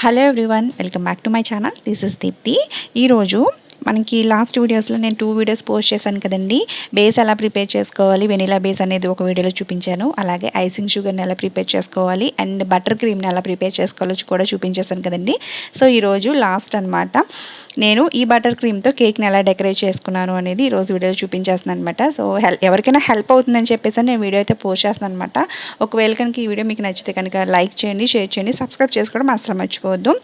Hello everyone welcome back to my channel this is Deepthi ఈరోజు మనకి last వీడియోస్లో నేను టూ వీడియోస్ పోస్ట్ చేశాను కదండి. బేస్ ఎలా ప్రిపేర్ చేసుకోవాలి? వెనిలా బేస్ అనేది ఒక వీడియోలో చూపించాను. అలాగే ఐసింగ్ షుగర్ని ఎలా ప్రిపేర్ చేసుకోవాలి? అండ్ బటర్ క్రీమ్ని ఎలా ప్రిపేర్ చేసుకోవాలో కూడా చూపించేశాను కదండి. సో ఈరోజు లాస్ట్ అనమాట నేను ఈ బటర్ క్రీమ్తో కేక్ని ఎలా డెకరేట్ చేసుకున్నాను అనేది ఈరోజు వీడియోలో చూపించేస్తున్నాను అనమాట సో ఎవరికైనా హెల్ప్ అవుతుందని చెప్పేసి నేను వీడియో అయితే పోస్ట్ చేస్తున్నాను అనమాట ఒకవేళ కనుక ఈ వీడియో మీకు నచ్చితే కనుక లైక్ చేయండి షేర్ చేయండి సబ్స్క్రైబ్ చేసుకోవడం అసలు మర్చిపోవద్దు.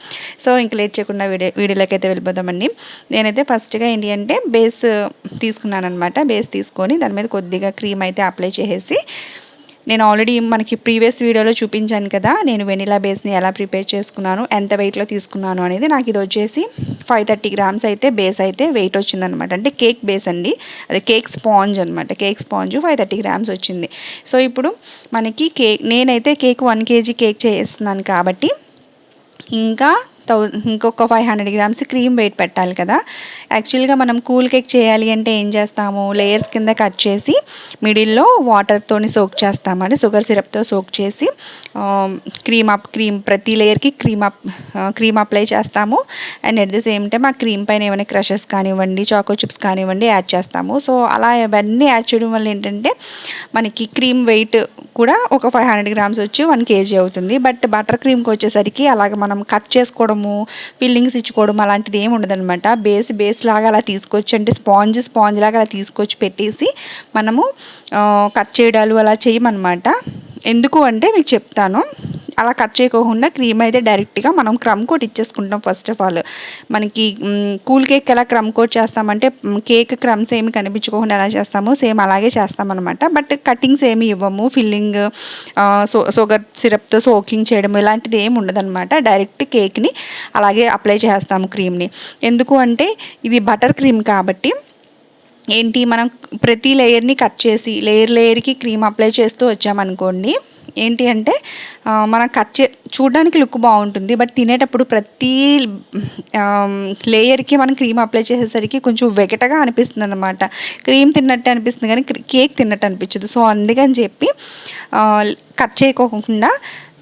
సో ఇంక లేట్ చేయకుండా వీడియో వీడియోలోకి అయితే వెళ్ళిపోదామండి. నేనైతే ఫస్ట్గా ఏంటి అంటే బేస్ తీసుకున్నాను అనమాట బేస్ తీసుకొని దాని మీద కొద్దిగా క్రీమ్ అయితే అప్లై చేసేసి నేను ఆల్రెడీ మనకి ప్రీవియస్ వీడియోలో చూపించాను కదా నేను వెనిలా బేస్ని ఎలా ప్రిపేర్ చేసుకున్నాను ఎంత వెయిట్లో తీసుకున్నాను అనేది నాకు ఇది వచ్చేసి ఫైవ్ థర్టీ గ్రామ్స్ అయితే బేస్ అయితే వెయిట్ వచ్చిందనమాట అంటే కేక్ బేస్ అండి. అదే కేక్ స్పాంజ్ అనమాట cake sponge five thirty grams వచ్చింది. సో ఇప్పుడు మనకి కేక్ నేనైతే కేక్ వన్ కేజీ కేక్ చేస్తున్నాను కాబట్టి ఇంకా థౌ ఇంకొక five hundred grams cream weight పెట్టాలి కదా. యాక్చువల్గా మనం కూల్ కేక్ చేయాలి అంటే ఏం చేస్తాము? లేయర్స్ కింద కట్ చేసి మిడిల్లో వాటర్తోని సోక్ చేస్తాము అంటే షుగర్ సిరప్తో సోక్ చేసి క్రీమ్ అప్ క్రీమ్ ప్రతి లేయర్కి క్రీమ్ అప్ క్రీమ్ అప్లై చేస్తాము. And at the same time ఆ క్రీమ్ పైన ఏమైనా క్రషెస్ కానివ్వండి చాకో చిప్స్ కానివ్వండి యాడ్ చేస్తాము. సో అలా ఇవన్నీ యాడ్ చేయడం వల్ల ఏంటంటే మనకి క్రీమ్ వెయిట్ కూడా ఒక ఫైవ్ హండ్రెడ్ గ్రామ్స్ వచ్చి వన్ కేజీ అవుతుంది. బట్ బటర్ క్రీమ్కి వచ్చేసరికి అలాగ మనం కట్ చేసుకోవడం ఇచ్చుకోవడము ఫిల్లింగ్స్ ఇచ్చుకోవడం అలాంటిది ఏమి ఉండదనమాట బేస్ బేస్ లాగా అలా తీసుకొచ్చి అంటే స్పాంజ్ స్పాంజ్ లాగా అలా తీసుకొచ్చి పెట్టేసి మనము కట్ చేయడాలు అలా చేయమన్నమాట. ఎందుకు అంటే మీకు చెప్తాను. అలా కట్ చేయకోకుండా క్రీమ్ అయితే డైరెక్ట్గా మనం క్రమ్ కోట్ ఇచ్చేసుకుంటాం ఫస్ట్ ఆఫ్ ఆల్. మనకి కూల్ కేక్ ఎలా క్రమ్ కోట్ చేస్తామంటే కేక్ క్రమ్స్ ఏమి కనిపించుకోకుండా ఎలా చేస్తామో సేమ్ అలాగే చేస్తామన్నమాట. బట్ కటింగ్స్ ఏమి ఇవ్వము. ఫిల్లింగ్ సో షుగర్ సిరప్తో సోకింగ్ చేయడం ఇలాంటిది ఏమి ఉండదన్నమాట. డైరెక్ట్ కేక్ని అలాగే అప్లై చేస్తాము క్రీమ్ని. ఎందుకు అంటే ఇది బటర్ క్రీమ్ కాబట్టి ఏంటి మనం ప్రతి లేయర్ని కట్ చేసి లేయర్ లేయర్కి క్రీమ్ అప్లై చేస్తూ వచ్చామనుకోండి ఏంటి అంటే మనం కట్ చే చూడడానికి లుక్ బాగుంటుంది బట్ తినేటప్పుడు ప్రతి లేయర్కి మనం క్రీమ్ అప్లై చేసేసరికి కొంచెం వెగటగా అనిపిస్తుంది అనమాట క్రీమ్ తిన్నట్టు అనిపిస్తుంది కానీ కేక్ తిన్నట్టు అనిపించదు. సో అందుకని చెప్పి కట్ చేయకోకుండా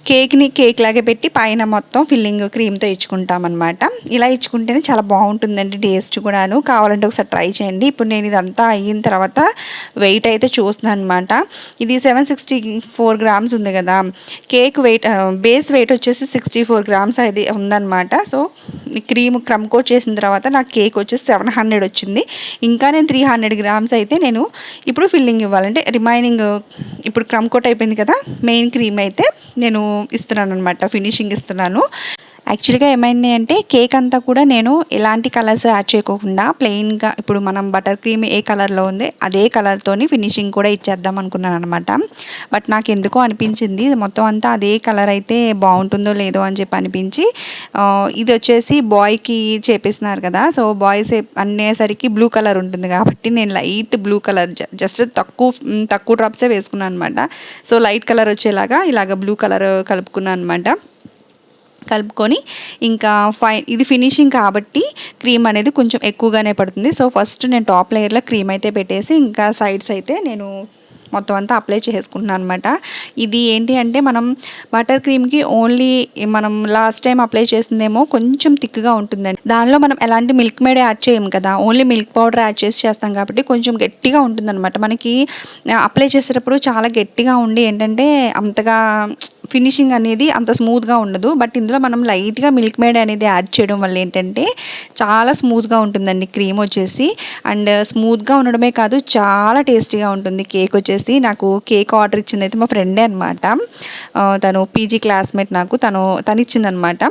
కేక్ని కేక్ లాగే పెట్టి పైన మొత్తం ఫిల్లింగ్ క్రీమ్తో ఇచ్చుకుంటామన్నమాట. ఇలా ఇచ్చుకుంటేనే చాలా బాగుంటుందండి టేస్ట్ కూడాను. కావాలంటే ఒకసారి ట్రై చేయండి. ఇప్పుడు నేను ఇదంతా అయిన తర్వాత వెయిట్ అయితే చూస్తున్నాను అనమాట ఇది సెవెన్ సిక్స్టీ ఫోర్ గ్రామ్స్ ఉంది కదా. కేక్ వెయిట్ బేస్ వెయిట్ వచ్చేసి సిక్స్టీ ఫోర్ గ్రామ్స్ అది ఉందన్నమాట. సో క్రీమ్ క్రమ్ కోట్ చేసిన తర్వాత నాకు కేక్ వచ్చేసి సెవెన్ హండ్రెడ్ వచ్చింది. ఇంకా నేను త్రీ హండ్రెడ్ గ్రామ్స్ అయితే నేను ఇప్పుడు ఫిల్లింగ్ ఇవ్వాలంటే రిమైనింగ్ ఇప్పుడు క్రమ్ కోట్ అయిపోయింది కదా మెయిన్ క్రీమ్ అయితే నేను ఇస్తున్నాను అనమాట ఫినిషింగ్ ఇస్తున్నాను. యాక్చువల్గా ఏమైంది అంటే కేక్ అంతా కూడా నేను ఎలాంటి కలర్స్ యాడ్ చేయకోకుండా ప్లెయిన్గా ఇప్పుడు మనం బటర్ క్రీమ్ ఏ కలర్లో ఉంది అదే కలర్తోని ఫినిషింగ్ కూడా ఇచ్చేద్దాం అనుకున్నాను అనమాట బట్ నాకు ఎందుకో అనిపించింది మొత్తం అంతా అదే కలర్ అయితే బాగుంటుందో లేదో అని చెప్పి అనిపించి ఇది వచ్చేసి బాయ్కి చేపిస్తున్నారు కదా. సో బాయ్స్ అనేసరికి బ్లూ కలర్ ఉంటుంది కాబట్టి నేను లైట్ బ్లూ కలర్ జస్ట్ తక్కువ తక్కువ డ్రాప్సే వేసుకున్నాను అనమాట సో లైట్ కలర్ వచ్చేలాగా ఇలాగ బ్లూ కలర్ కలుపుకున్నాను అనమాట కలుపుకొని ఇంకా ఫై ఇది ఫినిషింగ్ కాబట్టి క్రీమ్ అనేది కొంచెం ఎక్కువగానే పడుతుంది. సో ఫస్ట్ నేను టాప్ లేయర్లో క్రీమ్ అయితే పెట్టేసి ఇంకా సైడ్స్ అయితే నేను మొత్తం అంతా అప్లై చేసుకుంటున్నాను అనమాట ఇది ఏంటి అంటే మనం బటర్ క్రీమ్కి ఓన్లీ మనం లాస్ట్ టైం అప్లై చేసిందేమో కొంచెం థిక్గా ఉంటుందండి. దానిలో మనం ఎలాంటి మిల్క్ మేడ్ యాడ్ చేయం కదా. ఓన్లీ మిల్క్ పౌడర్ యాడ్ చేసి చేస్తాం కాబట్టి కొంచెం గట్టిగా ఉంటుందన్నమాట. మనకి అప్లై చేసేటప్పుడు చాలా గట్టిగా ఉండి ఏంటంటే అంతగా ఫినిషింగ్ అనేది అంత స్మూత్గా ఉండదు. బట్ ఇందులో మనం లైట్గా మిల్క్ మేడ్ అనేది యాడ్ చేయడం వల్ల ఏంటంటే చాలా స్మూత్గా ఉంటుందండి క్రీమ్ వచ్చేసి. అండ్ స్మూత్గా ఉండడమే కాదు చాలా టేస్టీగా ఉంటుంది కేక్ వచ్చేసి. నాకు కేక్ ఆర్డర్ ఇచ్చింది అయితే మా ఫ్రెండే అనమాట తను పీజీ క్లాస్మేట్ నాకు. తను తను ఇచ్చిందనమాట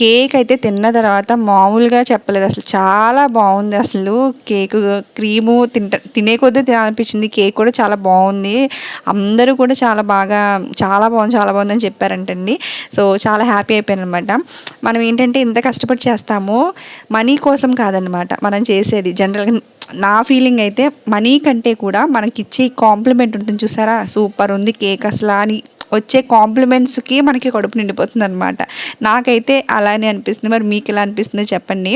కేక్ అయితే తిన్న తర్వాత మామూలుగా చెప్పలేదు. అసలు చాలా బాగుంది. అసలు కేక్ క్రీము తింట తినే కొద్దీ తినాలనిపించింది. కేక్ కూడా చాలా బాగుంది. అందరూ కూడా చాలా బాగా చాలా బాగుంది. చాలా బాగుందని చెప్పారంటండి. సో చాలా హ్యాపీ అయిపోయాను అనమాట మనం ఏంటంటే ఇంత కష్టపడి చేస్తామో మనీ కోసం కాదనమాట మనం చేసేది. జనరల్గా నా ఫీలింగ్ అయితే మనీ కంటే కూడా మనకి ఇచ్చే కాంప్లిమెంట్ ఉంటుంది చూసారా? సూపర్ ఉంది కేక్ అసలు అని వచ్చే కాంప్లిమెంట్స్కి మనకి కడుపు నిండిపోతుంది అనమాట నాకైతే అలానే అనిపిస్తుంది. మరి మీకు ఎలా అనిపిస్తుంది చెప్పండి.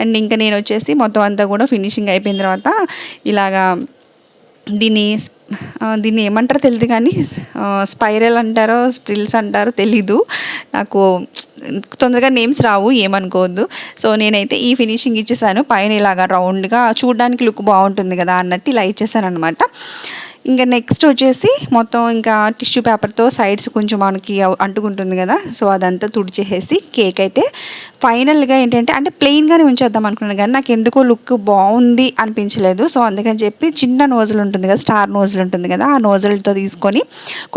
అండ్ ఇంకా నేను వచ్చేసి మొత్తం అంతా కూడా ఫినిషింగ్ అయిపోయిన తర్వాత ఇలాగా దీన్ని దీన్ని ఏమంటారో తెలియదు కానీ స్పైరల్ అంటారో స్ప్రిల్స్ అంటారో తెలీదు. నాకు తొందరగా నేమ్స్ రావు ఏమనుకోవద్దు. సో నేనైతే ఈ ఫినిషింగ్ ఇచ్చేసాను. పైన ఇలాగా రౌండ్గా చూడడానికి లుక్ బాగుంటుంది కదా అన్నట్టు ఇలా ఇచ్చేసాను అనమాట ఇంకా నెక్స్ట్ వచ్చేసి మొత్తం ఇంకా టిష్యూ పేపర్తో సైడ్స్ కొంచెం మనకి అంటుకుంటుంది కదా. సో అదంతా తుడిచేసేసి కేక్ అయితే ఫైనల్గా ఏంటంటే అంటే ప్లెయిన్గానే ఉంచేద్దాం అనుకున్నాను కానీ నాకు ఎందుకో లుక్ బాగుంది అనిపించలేదు. సో అందుకని చెప్పి చిన్న నోజులు ఉంటుంది కదా స్టార్ నోజులు ఉంటుంది కదా ఆ నోజులతో తీసుకొని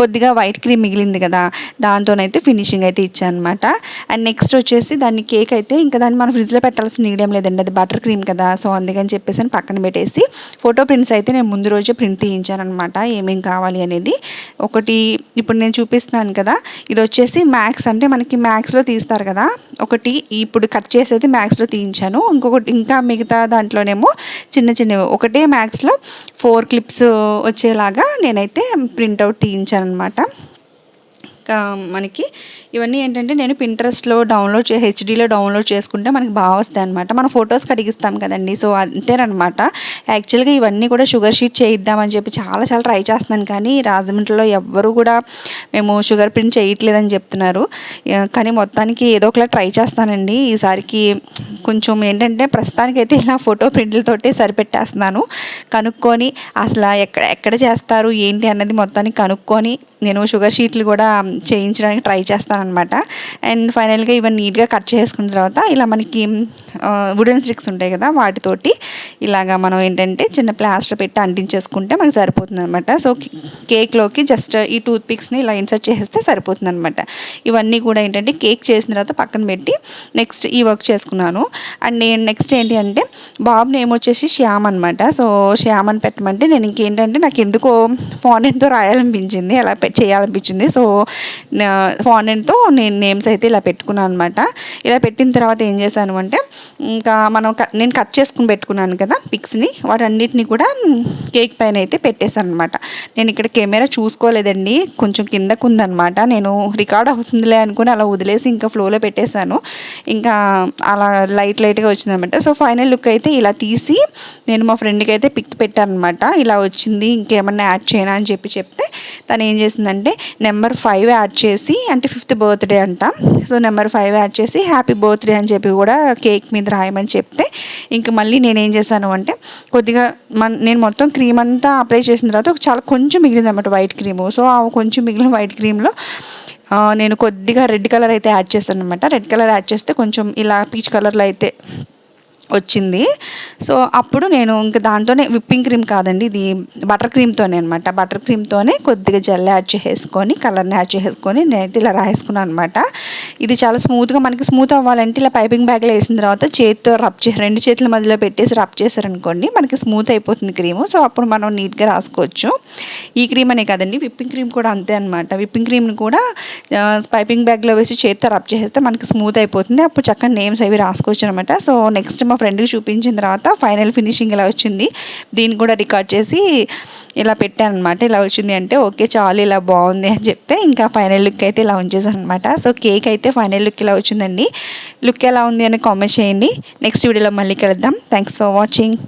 కొద్దిగా వైట్ క్రీమ్ మిగిలింది కదా దాంతోనైతే ఫినిషింగ్ అయితే ఇచ్చాను అనమాట అండ్ నెక్స్ట్ వచ్చేసి దాన్ని కేక్ అయితే ఇంకా దాన్ని మనం ఫ్రిడ్జ్లో పెట్టాల్సిన నీడేం లేదండి అది బటర్ క్రీమ్ కదా. సో అందుకని చెప్పేసి అని పక్కన పెట్టేసి ఫోటో ప్రింట్స్ అయితే నేను ముందు రోజే ప్రింట్ తీయించాను అనమాట ఏమేం కావాలి అనేది. ఒకటి ఇప్పుడు నేను చూపిస్తున్నాను కదా ఇది వచ్చేసి మ్యాక్స్ అంటే మనకి మ్యాక్స్లో తీస్తారు కదా. ఒకటి ఇప్పుడు కట్ చేసేది మ్యాక్స్లో తీయించాను. ఇంకొకటి ఇంకా మిగతా దాంట్లోనేమో చిన్న చిన్నవి. ఒకటే మ్యాక్స్లో ఫోర్ క్లిప్స్ వచ్చేలాగా నేనైతే ప్రింట్అవుట్ తీయించాను అనమాట మనకి ఇవన్నీ ఏంటంటే నేను పింట్రెస్ట్లో డౌన్లోడ్ చే హెచ్డీలో డౌన్లోడ్ చేసుకుంటే మనకి బాగా వస్తాయి అనమాట మనం ఫొటోస్ కడిగిస్తాం కదండి. సో అంతేనమాట యాక్చువల్గా ఇవన్నీ కూడా షుగర్ షీట్ చేయిద్దామని చెప్పి చాలా చాలా ట్రై చేస్తున్నాను కానీ రాజమండ్రిలో ఎవ్వరు కూడా మేము షుగర్ ప్రింట్ చేయట్లేదని చెప్తున్నారు. కానీ మొత్తానికి ఏదో ఒకలా ట్రై చేస్తానండి. ఈసారికి కొంచెం ఏంటంటే ప్రస్తుతానికైతే ఇలా ఫోటో ప్రింట్లతోటే సరిపెట్టేస్తున్నాను. కనుక్కొని అసలు ఎక్కడ ఎక్కడ చేస్తారు ఏంటి అన్నది మొత్తానికి కనుక్కొని నేను షుగర్ షీట్లు కూడా చేయించడానికి ట్రై చేస్తానమాట అండ్ ఫైనల్గా ఇవన్నీ నీట్గా కట్ చేసుకున్న తర్వాత ఇలా మనకి వుడెన్ స్టిక్స్ ఉంటాయి కదా వాటితోటి ఇలాగా మనం ఏంటంటే చిన్న ప్లాస్టర్ పెట్టి అంటించేసుకుంటే మనకు సరిపోతుంది అనమాట సో కేక్లోకి జస్ట్ ఈ టూత్ పిక్స్ని ఇలా ఇన్సర్ట్ చేస్తే సరిపోతుంది అనమాట ఇవన్నీ కూడా ఏంటంటే కేక్ చేసిన తర్వాత పక్కన పెట్టి నెక్స్ట్ ఈ వర్క్ చేసుకున్నాను. అండ్ నేను నెక్స్ట్ ఏంటి అంటే బాబు నేమ్ వచ్చేసి శ్యామ్ అనమాట సో శ్యామ్ అని పెట్టమంటే నేను ఇంకేంటంటే నాకు ఎందుకో ఫాండెంట్తో రాయాలనిపించింది. అలా పెట్టి చేయాలనిపించింది. సో ఫాండెంట్తో నేను నేమ్స్ అయితే ఇలా పెట్టుకున్నాను అనమాట ఇలా పెట్టిన తర్వాత ఏం చేశాను అంటే ఇంకా మనం నేను కట్ చేసుకుని పెట్టుకున్నాను కదా పిక్స్ని వాటన్నిటిని కూడా కేక్ పైన అయితే పెట్టేశాను అనమాట నేను ఇక్కడ కెమెరా చూసుకోలేదండి కొంచెం కిందకు ఉందనమాట నేను రికార్డ్ అవుతుందిలే అనుకుని అలా వదిలేసి ఇంకా ఫ్లోలో పెట్టేశాను. ఇంకా అలా లైట్ లైట్గా వచ్చిందనమాట సో ఫైనల్ లుక్ అయితే ఇలా తీసి నేను మా ఫ్రెండ్కి అయితే పిక్ పెట్టాను అనమాట ఇలా వచ్చింది ఇంకేమన్నా యాడ్ చేయనా అని చెప్పి చెప్తే తను ఏం చేసింది చేసిందంటే నెంబర్ ఫైవ్ యాడ్ చేసి అంటే ఫిఫ్త్ బర్త్డే అంట. సో నెంబర్ ఫైవ్ యాడ్ చేసి హ్యాపీ బర్త్డే అని చెప్పి కూడా కేక్ మీద రాయమని చెప్తే ఇంక మళ్ళీ నేనేం చేశాను అంటే కొద్దిగా మన నేను మొత్తం క్రీమ్ అంతా అప్లై చేసిన తర్వాత ఒక చాలా కొంచెం మిగిలింది అనమాట వైట్ క్రీము. సో ఆ కొంచెం మిగిలిన వైట్ క్రీమ్లో నేను కొద్దిగా రెడ్ కలర్ అయితే యాడ్ చేస్తాను అనమాట రెడ్ కలర్ యాడ్ చేస్తే కొంచెం ఇలా పీచ్ కలర్లో అయితే వచ్చింది. సో అప్పుడు నేను ఇంకా దాంతోనే విప్పింగ్ క్రీమ్ కాదండి ఇది బటర్ క్రీమ్తోనే అనమాట బటర్ క్రీమ్తోనే కొద్దిగా జెల్ యాడ్ చేసేసుకొని కలర్ని యాడ్ చేసుకొని నేనైతే ఇలా రాసుకున్నాను అనమాట ఇది చాలా స్మూత్గా మనకి స్మూత్ అవ్వాలంటే ఇలా పైపింగ్ బ్యాగ్లో వేసిన తర్వాత చేతితో రబ్ చే రెండు చేతుల మధ్యలో పెట్టేసి రబ్ చేశారనుకోండి మనకి స్మూత్ అయిపోతుంది క్రీము. సో అప్పుడు మనం నీట్గా రాసుకోవచ్చు. ఈ క్రీమ్ అనే కదండి విప్పింగ్ క్రీమ్ కూడా అంతే అనమాట విప్పింగ్ క్రీమ్ని కూడా పైపింగ్ బ్యాగ్లో వేసి చేతితో రబ్ చేసేస్తే మనకి స్మూత్ అయిపోతుంది. అప్పుడు చక్కగా నేమ్స్ అవి రాసుకోవచ్చు అనమాట సో నెక్స్ట్ మా ఫ్రెండ్కి చూపించిన తర్వాత ఫైనల్ ఫినిషింగ్ ఇలా వచ్చింది. దీన్ని కూడా రికార్డ్ చేసి ఇలా పెట్టాను అనమాట ఇలా వచ్చింది అంటే ఓకే చాలు ఇలా బాగుంది అని చెప్తే ఇంకా ఫైనల్ లుక్ అయితే ఇలా ఉంచేసాను అనమాట సో కేక్ అయితే ఫైనల్ లుక్ ఇలా వచ్చిందండి. లుక్ ఎలా ఉంది అని కామెంట్ చేయండి. నెక్స్ట్ వీడియోలో మళ్ళీ కలుద్దాం. Thanks for watching.